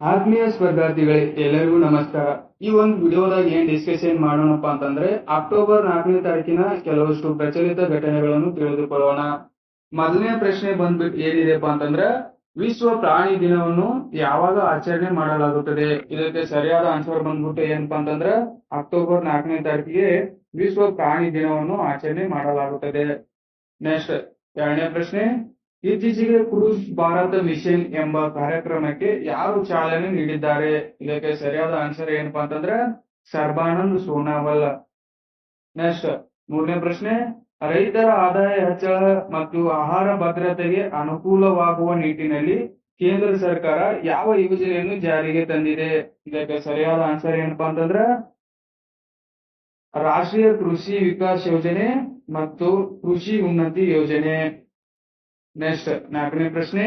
ಆತ್ಮೀಯ ಸ್ಪರ್ಧಾರ್ಥಿಗಳೇ, ಎಲ್ಲರಿಗೂ ನಮಸ್ಕಾರ. ಈ ಒಂದು ವಿಡಿಯೋದಾಗ ಏನ್ ಡಿಸ್ಕಷನ್ ಮಾಡೋಣಪ್ಪ ಅಂತಂದ್ರೆ ಅಕ್ಟೋಬರ್ ನಾಲ್ಕನೇ ತಾರೀಕಿನ ಕೆಲವಷ್ಟು ಪ್ರಚಲಿತ ಘಟನೆಗಳನ್ನು ತಿಳಿದುಕೊಳ್ಳೋಣ. ಮೊದಲನೇ ಪ್ರಶ್ನೆ ಬಂದ್ಬಿಟ್ಟು ಏನಿದೆಪ್ಪ ಅಂತಂದ್ರೆ, ವಿಶ್ವ ಪ್ರಾಣಿ ದಿನವನ್ನು ಯಾವಾಗ ಆಚರಣೆ ಮಾಡಲಾಗುತ್ತದೆ? ಇದಕ್ಕೆ ಸರಿಯಾದ ಆನ್ಸರ್ ಬಂದ್ಬಿಟ್ಟು ಏನಪ್ಪಾ ಅಂತಂದ್ರೆ ಅಕ್ಟೋಬರ್ ನಾಲ್ಕನೇ ತಾರೀಕಿಗೆ ವಿಶ್ವ ಪ್ರಾಣಿ ದಿನವನ್ನು ಆಚರಣೆ ಮಾಡಲಾಗುತ್ತದೆ. ನೆಕ್ಸ್ಟ್ ಎರಡನೇ ಪ್ರಶ್ನೆ ಇತ್ತೀಚೆಗೆ ಕ್ರೂಸ್ ಭಾರತ ಮಿಷನ್ ಎಂಬ ಕಾರ್ಯಕ್ರಮಕ್ಕೆ ಯಾರು ಚಾಲನೆ ನೀಡಿದ್ದಾರೆ? ಇದಕ್ಕೆ ಸರಿಯಾದ ಆನ್ಸರ್ ಏನಪ್ಪಾ ಅಂತಂದ್ರೆ ಸರ್ಬಾನಂದ್ ಸೋನಾವಲ್. ನೆಕ್ಸ್ಟ್ ಮೂರನೇ ಪ್ರಶ್ನೆ, ರೈತರ ಆದಾಯ ಹೆಚ್ಚಳ ಮತ್ತು ಆಹಾರ ಭದ್ರತೆಗೆ ಅನುಕೂಲವಾಗುವ ನಿಟ್ಟಿನಲ್ಲಿ ಕೇಂದ್ರ ಸರ್ಕಾರ ಯಾವ ಯೋಜನೆಯನ್ನು ಜಾರಿಗೆ ತಂದಿದೆ? ಇದಕ್ಕೆ ಸರಿಯಾದ ಆನ್ಸರ್ ಏನಪ್ಪಾ ಅಂತಂದ್ರ, ರಾಷ್ಟ್ರೀಯ ಕೃಷಿ ವಿಕಾಸ್ ಯೋಜನೆ ಮತ್ತು ಕೃಷಿ ಉನ್ನತಿ ಯೋಜನೆ. ನೆಕ್ಸ್ಟ್ ನಾಲ್ಕನೇ ಪ್ರಶ್ನೆ,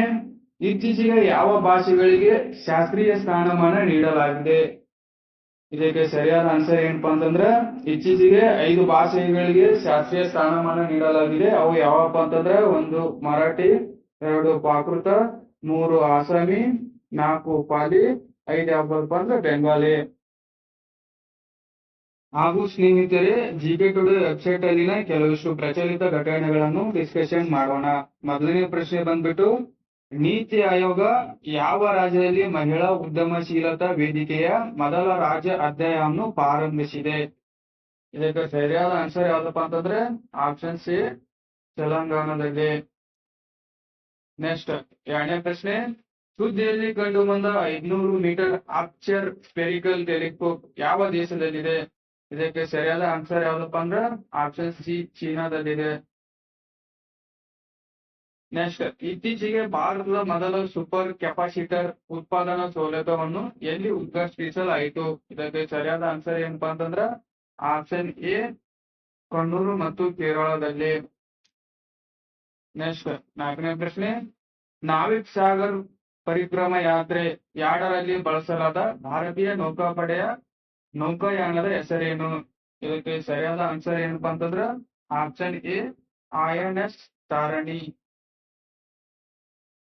ಇತ್ತೀಚೆಗೆ ಯಾವ ಭಾಷೆಗಳಿಗೆ ಶಾಸ್ತ್ರೀಯ ಸ್ಥಾನಮಾನ ನೀಡಲಾಗಿದೆ? ಇದಕ್ಕೆ ಸರಿಯಾದ ಆನ್ಸರ್ ಏನಪ್ಪಾ ಅಂತಂದ್ರ, ಇತ್ತೀಚೆಗೆ ಐದು ಭಾಷೆಗಳಿಗೆ ಶಾಸ್ತ್ರೀಯ ಸ್ಥಾನಮಾನ ನೀಡಲಾಗಿದೆ. ಅವು ಯಾವಪ್ಪ ಅಂತಂದ್ರ, ಒಂದು ಮರಾಠಿ, ಎರಡು ಪಾಕೃತ, ಮೂರು ಆಸಾಮಿ ನಾಲ್ಕು ಪಾಲಿ, ಐದು ಯಾವ್ದಪ್ಪ ಅಂದ್ರೆ ಬೆಂಗಾಲಿ. ಹಾಗೂ ಸ್ನೇಹಿತರೆ ಜಿಕೆ ಟುಡೆ ವೆಬ್ಸೈಟ್ ಅಲ್ಲಿನ ಕೆಲವಷ್ಟು ಪ್ರಚಲಿತ ಘಟನೆಗಳನ್ನು ಡಿಸ್ಕಷನ್ ಮಾಡೋಣ. ಮೊದಲನೇ ಪ್ರಶ್ನೆ ಬಂದ್ಬಿಟ್ಟು, ನೀತಿ ಆಯೋಗ ಯಾವ ರಾಜ್ಯದಲ್ಲಿ ಮಹಿಳಾ ಉದ್ಯಮಶೀಲತಾ ವೇದಿಕೆಯ ಮೊದಲ ರಾಜ್ಯ ಅಧ್ಯಾಯವನ್ನು ಪ್ರಾರಂಭಿಸಿದೆ? ಇದಕ್ಕೆ ಸರಿಯಾದ ಆನ್ಸರ್ ಯಾವ್ದಪ್ಪ ಅಂತಂದ್ರೆ ಆಪ್ಷನ್ ಸಿ ತೆಲಂಗಾಣದಲ್ಲಿ ನೆಕ್ಸ್ಟ್ ಎರಡನೇ ಪ್ರಶ್ನೆ, ಸುದ್ದಿಯಲ್ಲಿ ಕಂಡು ಬಂದ ಐದ್ನೂರು ಮೀಟರ್ ಆಪ್ಚರ್ ಸ್ಪೆರಿಕಲ್ ಟೆಲಿಸ್ಕೋಪ್ ಯಾವ ದೇಶದಲ್ಲಿದೆ? ಇದಕ್ಕೆ ಸರಿಯಾದ ಆನ್ಸರ್ ಯಾವ್ದಪ್ಪ ಅಂದ್ರ ಆಪ್ಷನ್ ಸಿ ಚೀನಾದಲ್ಲಿದೆ. ನೆಕ್ಸ್ಟ್ ಇತ್ತೀಚೆಗೆ ಭಾರತದ ಮೊದಲ ಸೂಪರ್ ಕೆಪಾಸಿಟರ್ ಉತ್ಪಾದನಾ ಸೌಲಭ್ಯವನ್ನು ಎಲ್ಲಿ ಉದ್ಘಾಟಿಸಲಾಯಿತು? ಇದಕ್ಕೆ ಸರಿಯಾದ ಆನ್ಸರ್ ಏನಪ್ಪಾ ಅಂತಂದ್ರ ಆಪ್ಷನ್ ಎ ಕಣ್ಣೂರು ಮತ್ತು ಕೇರಳದಲ್ಲಿ. ನೆಕ್ಸ್ಟ್ ನಾಲ್ಕನೇ ಪ್ರಶ್ನೆ, ನಾವಿಕ್ ಸಾಗರ್ ಪರಿಕ್ರಮ ಯಾತ್ರೆ ಎರಡರಲ್ಲಿ ಬಳಸಲಾದ ಭಾರತೀಯ ನೌಕಾಪಡೆಯ ನೌಕಾಯಾನದ ಹೆಸರೇನು? ಇದಕ್ಕೆ ಸರಿಯಾದ ಆನ್ಸರ್ ಏನಪ್ಪಾ ಅಂತಂದ್ರ option A I N S Tarini